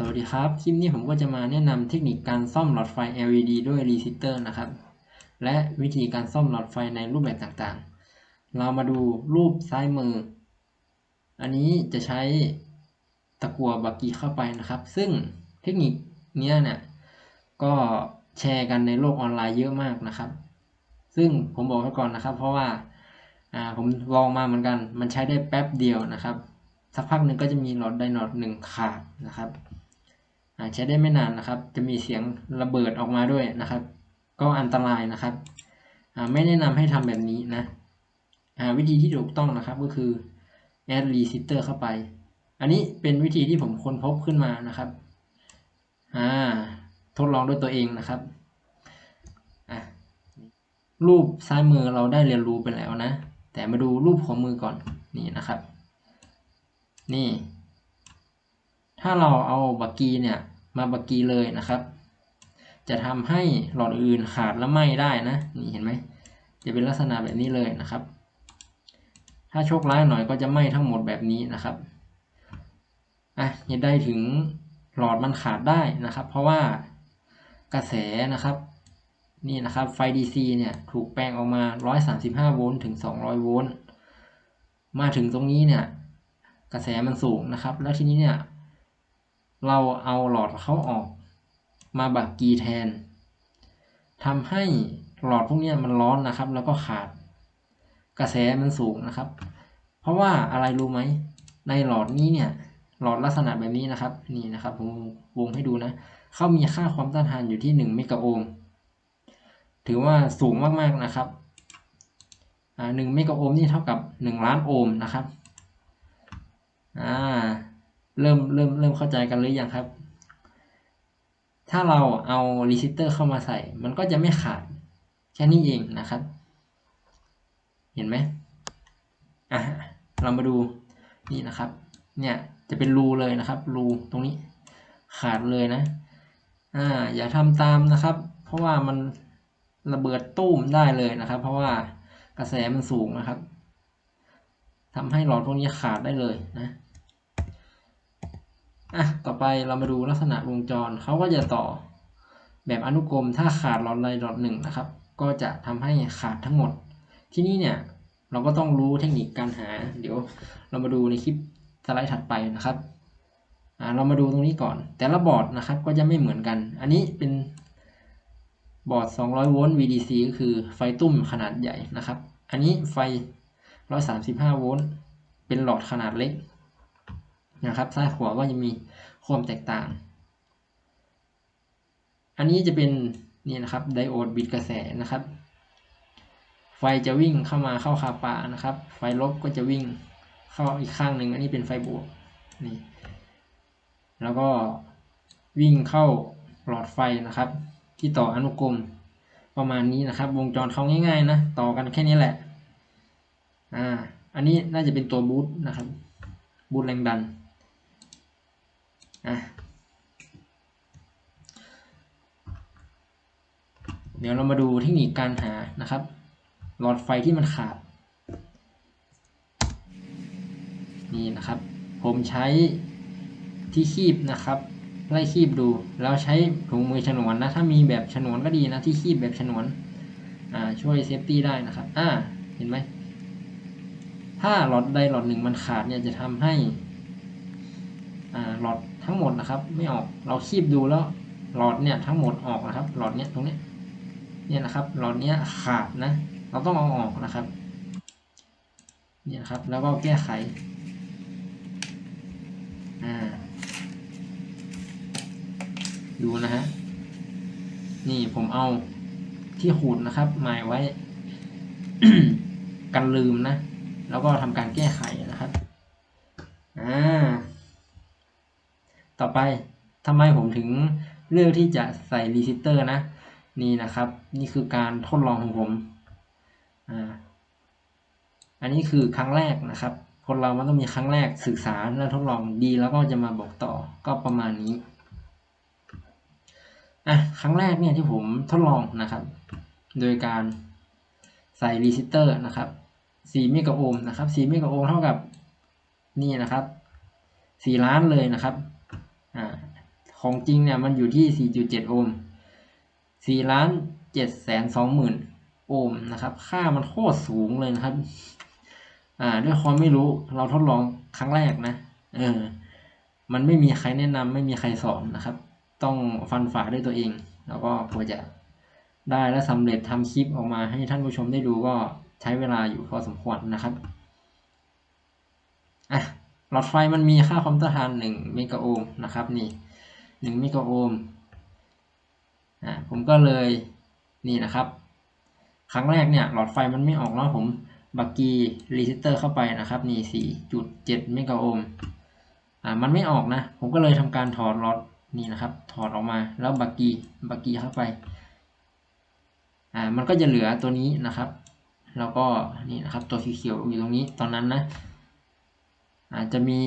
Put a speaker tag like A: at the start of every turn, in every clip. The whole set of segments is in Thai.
A: สวัสดีครับ คลิปนี้ผมก็จะมาแนะนำเทคนิคการซ่อมหลอดไฟ LED ด้วยรีซิสเตอร์นะครับ และวิธีการซ่อมหลอดไฟในรูปแบบต่างๆ เรามาดูรูปซ้ายมือ อันนี้จะใช้ตะกั่วบักกี้เข้าไปนะครับ ซึ่งเทคนิคเนี้ยเนี่ยก็แชร์กันในโลกออนไลน์เยอะมากนะครับ ซึ่งผมบอกไว้ก่อนนะครับ เพราะว่าผมลองมาเหมือนกัน มันใช้ได้แป๊บเดียวนะครับ สักพักหนึ่งก็จะมีหลอดไดโนดหนึ่งขาดนะครับ ใช้ได้ไม่นานนะครับ จะมีเสียงระเบิดออกมาด้วยนะครับ ก็อันตรายนะครับ ไม่แนะนำให้ทำแบบนี้นะวิธีที่ถูกต้องนะครับก็คือ add resistor เข้าไป อันนี้เป็นวิธีที่ผมค้นพบขึ้นมานะครับทดลองด้วยตัวเองนะครับรูปซ้ายมือเราได้เรียนรู้ไปแล้วนะ แต่มาดูรูปของมือก่อนนี่นะครับ นี่ ถ้าเราเอาบักกีเนี่ยมาบักกีเลยนะครับ จะทำให้หลอดอื่นขาดและไหม้ได้นะนี่เห็นไหมจะเป็นลักษณะแบบนี้เลยนะครับ ถ้าโชคร้ายหน่อยก็จะไหม้ทั้งหมดแบบนี้นะครับอะเหตุใดถึงหลอดมันขาดได้นะครับ เพราะว่ากระแสนะครับนี่นะครับไฟ DC เนี่ยถูกแปลงออกมา 135 โวลต์ถึง 200 โวลต์มาถึงตรงนี้เนี่ยกระแสมันสูงนะครับ แล้วทีนี้เนี่ย เราเอาหลอดเขาออก มาบักกีแทนทำให้หลอดพวกนี้มันร้อนนะครับ แล้วก็ขาด กระแสมันสูงนะครับ เพราะว่าอะไรรู้ไหม ในหลอดนี้เนี่ย หลอดลักษณะแบบนี้นะครับ นี่นะครับผมวงให้ดูนะเขามีค่าความต้านทานอยู่ที่1เมกะโอห์มถือว่าสูงมากๆนะครับอ่า1เมกะโอห์มนี่เท่ากับ 1 ล้านโอห์มนะครับ อ่า เริ่มเริ่มเริ่มเข้าใจกันหรือยังครับ ถ้าเราเอารีซิสเตอร์เข้ามาใส่ มันก็จะไม่ขาดแค่นี้เองนะครับ เห็นไหมอะเรามาดูนี่นะครับ เนี่ยจะเป็นรูเลยนะครับรูตรงนี้ขาดเลยนะอ่าอย่าทำตามนะครับ เพราะว่ามันระเบิดตู้มได้เลยนะครับ เพราะว่ากระแสมันสูงนะครับทำให้หลอดพวกนี้ขาดได้เลยนะ อะต่อไปเรามาดูลักษณะวงจรเขาก็จะต่อแบบอนุกรมถ้าขาดหลอดใดหลอดหนึ่งนะครับ ก็จะทำให้ขาดทั้งหมด ที่นี่เนี่ยเราก็ต้องรู้เทคนิคการหา เดี๋ยวเรามาดูในคลิปสไลด์ถัดไปนะครับอ่าเรามาดูตรงนี้ก่อน แต่ละบอร์ดนะครับก็จะไม่เหมือนกัน อันนี้เป็นบอร์ด 200 โวลต์ VDC ก็คือไฟตุ้มขนาดใหญ่นะครับ อันนี้ไฟ 135 โวลต์ เป็นหลอดขนาดเล็ก นะครับซ้ายขวาก็จะมีความแตกต่าง อันนี้จะเป็นนี่นะครับไดโอดบิดกระแสนะครับ ไฟจะวิ่งเข้ามาเข้าคาปานะครับ ไฟลบก็จะวิ่งเข้าอีกข้างหนึ่งอันนี้เป็นไฟบวกนี่แล้วก็วิ่งเข้าหลอดไฟนะครับ ที่ต่ออนุกรมประมาณนี้นะครับ วงจรเขาง่ายๆนะต่อกันแค่นี้แหละอ่าอันนี้น่าจะเป็นตัวบูตนะครับบูตแรงดัน เดี๋ยวเรามาดูเทคนิคการหานะครับ หลอดไฟที่มันขาด นี่นะครับ ผมใช้ที่คีบนะครับไล่คีบดูแล้วใช้ถุงมือฉนวนนะ ถ้ามีแบบฉนวนก็ดีนะที่คีบแบบฉนวน อ่า ช่วยเซฟตี้ได้นะครับ อ่า เห็นไหม ถ้าหลอดใดหลอดหนึ่งมันขาดเนี่ยจะทำให้ อ่า หลอด ทั้งหมดนะครับ ไม่ออกเราคีบดูแล้วหลอดเนี่ยทั้งหมดออกนะครับ หลอดเนี้ยตรงนี้เนี่ยนะครับ หลอดเนี้ยขาดนะ เราต้องเอาออกนะครับเนี่ยครับแล้วก็แก้ไขอ่าดูนะฮะนี่ผมเอาที่ขูดนะครับหมายไว้กันลืมนะ แล้วก็ทำการแก้ไขนะครับอ่า ต่อไปทำไมผมถึงเลือกที่จะใส่รีซิสเตอร์นะ นี่นะครับ นี่คือการทดลองของผมอ่าอันนี้คือครั้งแรกนะครับ คนเรามันต้องมีครั้งแรกศึกษาและทดลองดีแล้วก็จะมาบอกต่อก็ประมาณนี้อะครั้งแรกเนี่ยที่ผมทดลองนะครับ โดยการใส่รีซิสเตอร์นะครับ4เมกะโอห์มนะครับ4เมกะโอห์มเท่ากับนี่นะครับ4ล้านเลยนะครับ ของจริงเนี่ยมันอยู่ที่ 4.7 โอห์ม4ล้าน7แสน2หมื่นโอห์มนะครับ ค่ามันโคตรสูงเลยนะครับ อ่า ด้วยความไม่รู้เราทดลองครั้งแรกนะ เออ มันไม่มีใครแนะนำไม่มีใครสอนนะครับ ต้องฟันฝ่าด้วยตัวเอง แล้วก็กว่าจะได้และสำเร็จทำคลิปออกมาให้ท่านผู้ชมได้ดูก็ใช้เวลาอยู่พอสมควรนะครับ อะ หลอดไฟมันมีค่าความต้านทานหนึ่งเมกะโอห์มนะครับนี่หนึ่งเมกะโอห์มอ่าผมก็เลยนี่นะครับ ครั้งแรกเนี่ยหลอดไฟมันไม่ออกแล้วผมบักกีรีเซตเตอร์เข้าไปนะครับนี่สี่จุดเจ็ดเมกะโอห์มอ่ามันไม่ออกนะ ผมก็เลยทำการถอดหลอดนี่นะครับ ถอดออกมาแล้วบักกีบักกีเข้าไปอ่ามันก็จะเหลือตัวนี้นะครับ แล้วก็นี่นะครับตัวเขียวๆอยู่ตรงนี้ตอนนั้นนะ อาจจะมี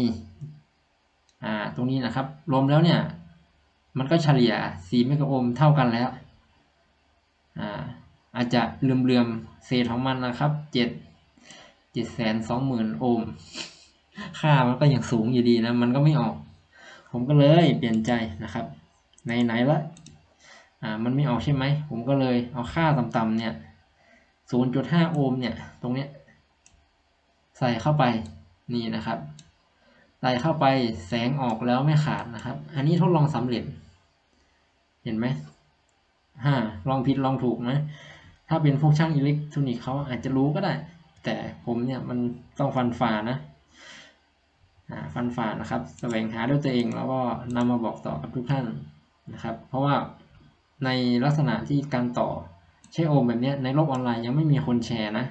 A: ตรงนี้นะครับ รวมแล้วเนี่ย มันก็เฉลี่ย4เมกะโอห์มเท่ากันแล้วอาอาจจะเลืมๆเศษของมันนะครับ7 7แสน2หมื่นโอห์มค่ามันก็ยังสูงอยู่ดีนะ มันก็ไม่ออก ผมก็เลยเปลี่ยนใจนะครับไหนๆละอ่ามันไม่ออกใช่ไหม ผมก็เลยเอาค่าต่ำๆเนี่ย0.5 โอห์มเนี่ย ตรงเนี้ยใส่เข้าไป นี่นะครับใส่เข้าไปแสงออกแล้วไม่ขาดนะครับ อันนี้ทดลองสำเร็จ เห็นไหมฮ่าลองผิดลองถูกนะ ถ้าเป็นพวกช่างอิเล็กทรอนิกส์เขาอาจจะรู้ก็ได้ แต่ผมเนี่ยมันต้องฟันฝ่านะฟันฝ่านะครับแสวงหาด้วยตัวเองแล้วก็นำมาบอกต่อกับทุกท่านนะครับ เพราะว่าในลักษณะที่การต่อใช้โอมแบบนี้ในโลกออนไลน์ยังไม่มีคนแชร์นะ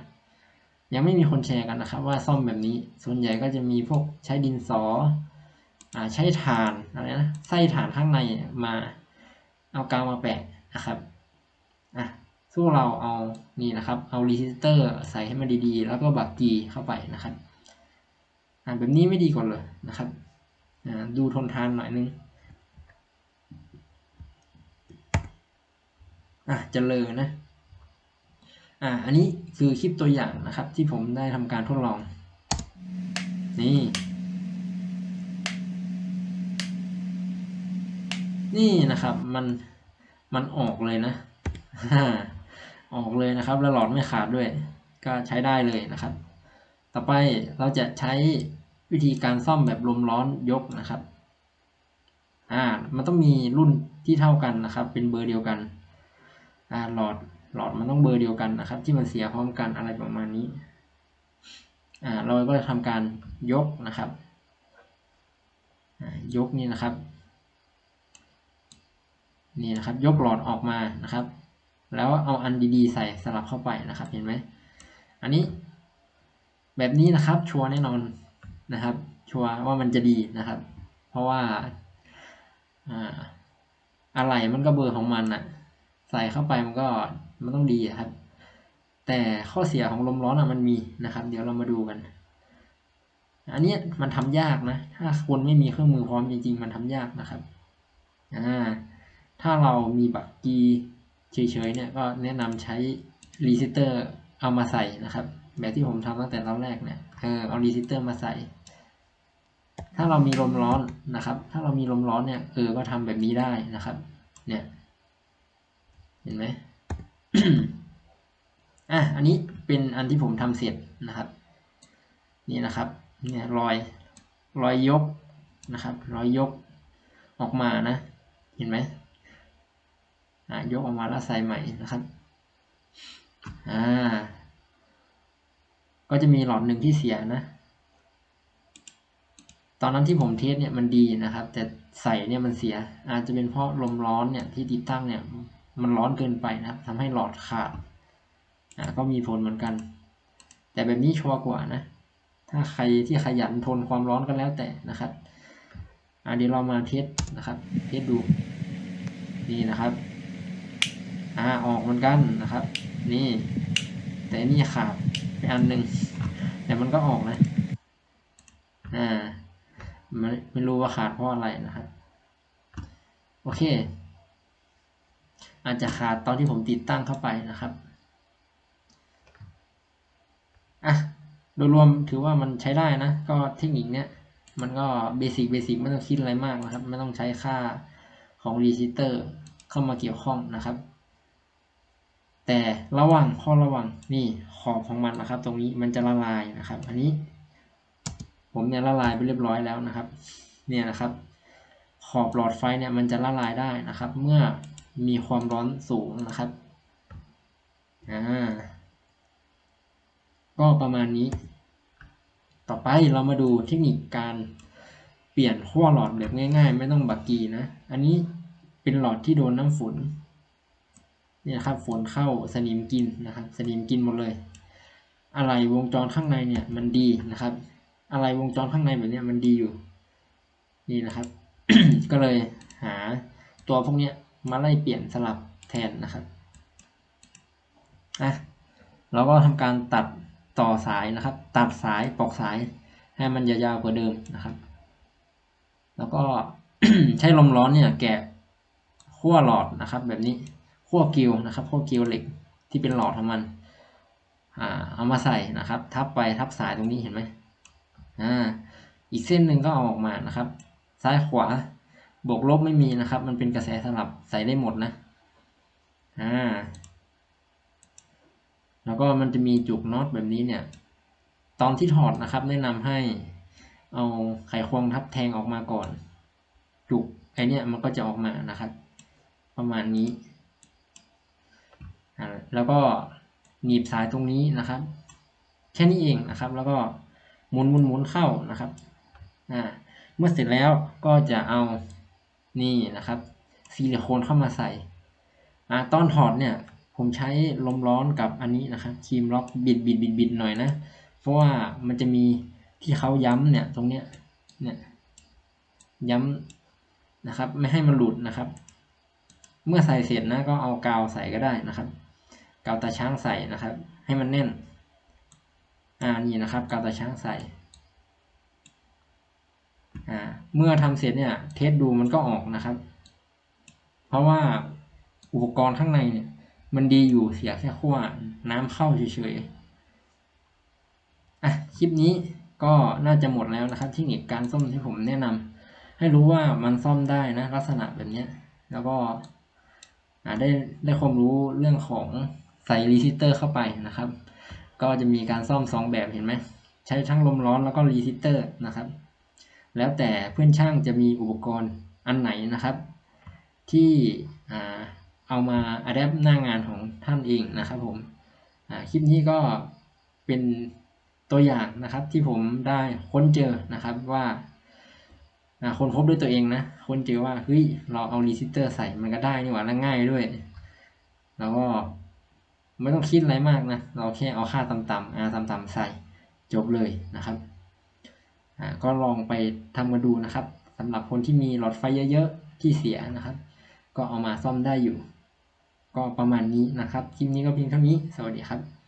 A: ยังไม่มีคนแชร์กันนะครับ ว่าซ่อมแบบนี้ส่วนใหญ่ก็จะมีพวกใช้ดินสออใช้ถ่านอะไรนะไส้ถ่านข้างในมาเอากาวมาแปะนะครับอะสู้เราเอานี่นะครับ เอารีซิสเตอร์ใส่ให้มันดีๆ แล้วก็บักกีเข้าไปนะครับอ่าแบบนี้ไม่ดีกว่าเลยนะครับอ่าดูทนทานหน่อยนึงอะเจะเลยนะ อ่าอันนี้คือคลิปตัวอย่างนะครับ ที่ผมได้ทำการทดลอง นี่ นี่นะครับมันมันออกเลยนะออกเลยนะครับ แล้วหลอดไม่ขาดด้วย ก็ใช้ได้เลยนะครับ ต่อไปเราจะใช้วิธีการซ่อมแบบลมร้อนยกนะครับ อ่า มันต้องมีรุ่นที่เท่ากันนะครับ เป็นเบอร์เดียวกัน อ่า หลอด หลอดมันต้องเบอร์เดียวกันนะครับ ที่มันเสียพร้อมกันอะไรประมาณนี้อ่าเราก็จะทำการยกนะครับยกนี่นะครับนี่นะครับ ยกหลอดออกมานะครับ แล้วเอาอันดีๆใส่สลับเข้าไปนะครับ เห็นไหมอันนี้แบบนี้นะครับชัวร์แน่นอนนะครับ ชัวร์ว่ามันจะดีนะครับ เพราะว่าอ่าอะไรมันก็เบอร์ของมันอะใส่เข้าไปมันก็ มันต้องดีครับ แต่ข้อเสียของลมร้อนอะมันมีนะครับ เดี๋ยวเรามาดูกัน อันนี้มันทำยากนะ ถ้าคนไม่มีเครื่องมือพร้อมจริงๆ มันทำยากนะครับอ่าถ้าเรามีบักกีเฉยๆเนี่ยก็แนะนำใช้รีซิเตอร์เอามาใส่นะครับ แบบที่ผมทำตั้งแต่ตอนแรกเนี่ยเออเอารีซิเตอร์มาใส่ ถ้าเรามีลมร้อนนะครับ ถ้าเรามีลมร้อนเนี่ยเออก็ทำแบบนี้ได้นะครับ เนี่ย เห็นไหม อะอันนี้เป็นอันที่ผมทำเสร็จนะครับ นี่นะครับเนี่ยรอยรอยยกนะครับ รอยยกออกมานะ เห็นไหมอ่ายกออกมาแล้วใส่ใหม่นะครับอ่าก็จะมีหลอดหนึ่งที่เสียนะ ตอนนั้นที่ผมเทสเนี่ยมันดีนะครับ แต่ใส่เนี่ยมันเสีย อาจจะเป็นเพราะลมร้อนเนี่ยที่ติดตั้งเนี่ย มันร้อนเกินไปนะครับทำให้หลอดขาดอ่าก็มีผลเหมือนกัน แต่แบบนี้ชัวร์กว่านะ ถ้าใครที่ขยันทนความร้อนก็แล้วแต่นะครับอ่าเดี๋ยวเรามาเทสนะครับ เทสดูนี่นะครับอ่าออกเหมือนกันนะครับ นี่ แต่นี่ขาดไปอันหนึ่งแต่มันก็ออกนะอ่าไม่ไม่รู้ว่าขาดเพราะอะไรนะครับ โอเค อาจจะขาดตอนที่ผมติดตั้งเข้าไปนะครับอะโดยรวมถือว่ามันใช้ได้นะ ก็เทคนิคเนี้ยมันก็เบสิกเบสิกไม่ต้องคิดอะไรมากนะครับ ไม่ต้องใช้ค่าของรีซิเตอร์เข้ามาเกี่ยวข้องนะครับ แต่ระว่างข้อระว่างนี่ขอบของมันนะครับ ตรงนี้มันจะละลายนะครับ อันนี้ ผมเนี่ยละลายไปเรียบร้อยแล้วนะครับ เนี่ยนะครับ ขอบหลอดไฟเนี่ยมันจะละลายได้นะครับ เมื่อ มีความร้อนสูงนะครับอ่าก็ประมาณนี้ ต่อไปเรามาดูเทคนิคการเปลี่ยนขั้วหลอดแบบง่าย ๆ ไม่ต้องบักกีนะ อันนี้เป็นหลอดที่โดนน้ำฝนเนี่ยครับฝนเข้าสนิมกินนะครับ สนิมกินหมดเลย อะไรวงจรข้างในเนี่ยมันดีนะครับ อะไรวงจรข้างในแบบนี้มันดีอยู่ นี่นะครับ ก็เลยหาตัวพวกเนี้ย มาไล่เปลี่ยนสลับแทนนะครับอะเราก็ทำการตัดต่อสายนะครับ ตัดสายปอกสายให้มันยาวๆกว่าเดิมนะครับ แล้วก็ใช้ลมร้อนเนี่ยแกะขั้วหลอดนะครับ แบบนี้ขั้วกิวนะครับขั้วกิวเหล็กที่เป็นหลอดของมันอ่าเอามาใส่นะครับ ทับไปทับสายตรงนี้เห็นไหมอ่าอีกเส้นหนึ่งก็เอาออกมานะครับ ซ้ายขวา บวกลบไม่มีนะครับ มันเป็นกระแสสลับใส่ได้หมดนะอ่าแล้วก็มันจะมีจุกน็อตแบบนี้เนี่ย ตอนที่ถอดนะครับ แนะนำให้เอาไขควงทับแทงออกมาก่อน จุกไอเนี่ยมันก็จะออกมานะครับ ประมาณนี้อ่าแล้วก็หนีบสายตรงนี้นะครับ แค่นี้เองนะครับ แล้วก็หมุนหมุนหมุนเข้านะครับอ่าเมื่อเสร็จแล้วก็จะเอา นี่นะครับซิลิโคนเข้ามาใส่อ่าตอนถอดเนี่ยผมใช้ลมร้อนกับอันนี้นะครับครีมล็อกบิดบิดบิดบิดหน่อยนะ เพราะว่ามันจะมีที่เขาย้ำเนี่ยตรงเนี้ยเนี่ยย้ำนะครับ ไม่ให้มันหลุดนะครับ เมื่อใส่เสร็จนะก็เอากาวใส่ก็ได้นะครับกาวตาช้างใส่นะครับ ให้มันแน่นอ่านี่นะครับกาวตาช้างใส่ อ่าเมื่อทำเสร็จเนี่ยเทสดูมันก็ออกนะครับ เพราะว่าอุปกรณ์ข้างในเนี่ย มันดีอยู่เสียแค่ขั้วน้ำเข้าเฉยๆอะคลิปนี้ก็น่าจะหมดแล้วนะครับเทคนิคการซ่อมที่ผมแนะนำให้รู้ว่ามันซ่อมได้นะ ลักษณะแบบนี้แล้วก็ได้ได้ความรู้เรื่องของใส่รีซิเตอร์เข้าไปนะครับ ก็จะมีการซ่อมสองแบบเห็นไหม ใช้ทั้งลมร้อนแล้วก็รีซิเตอร์นะครับ แล้วแต่เพื่อนช่างจะมีอุปกรณ์อันไหนนะครับ ที่เอามาอัดแอปหน้างานของท่านเองนะครับผมคลิปนี้ก็เป็นตัวอย่างนะครับที่ผมได้ค้นเจอนะครับว่าคนพบด้วยตัวเองนะคนเจอว่าเฮ้ยเราเอารีซิสเตอร์ใส่มันก็ได้นี่หว่าและง่ายด้วย แล้วก็ไม่ต้องคิดอะไรมากนะ เราแค่เอาค่าต่ำๆอาต่ำๆใส่จบเลยนะครับ ก็ลองไปทำมาดูนะครับสำหรับคนที่มีหลอดไฟเยอะๆที่เสียนะครับ ก็เอามาซ่อมได้อยู่ ก็ประมาณนี้นะครับคลิปนี้ก็เพียงเท่านี้ สวัสดีครับ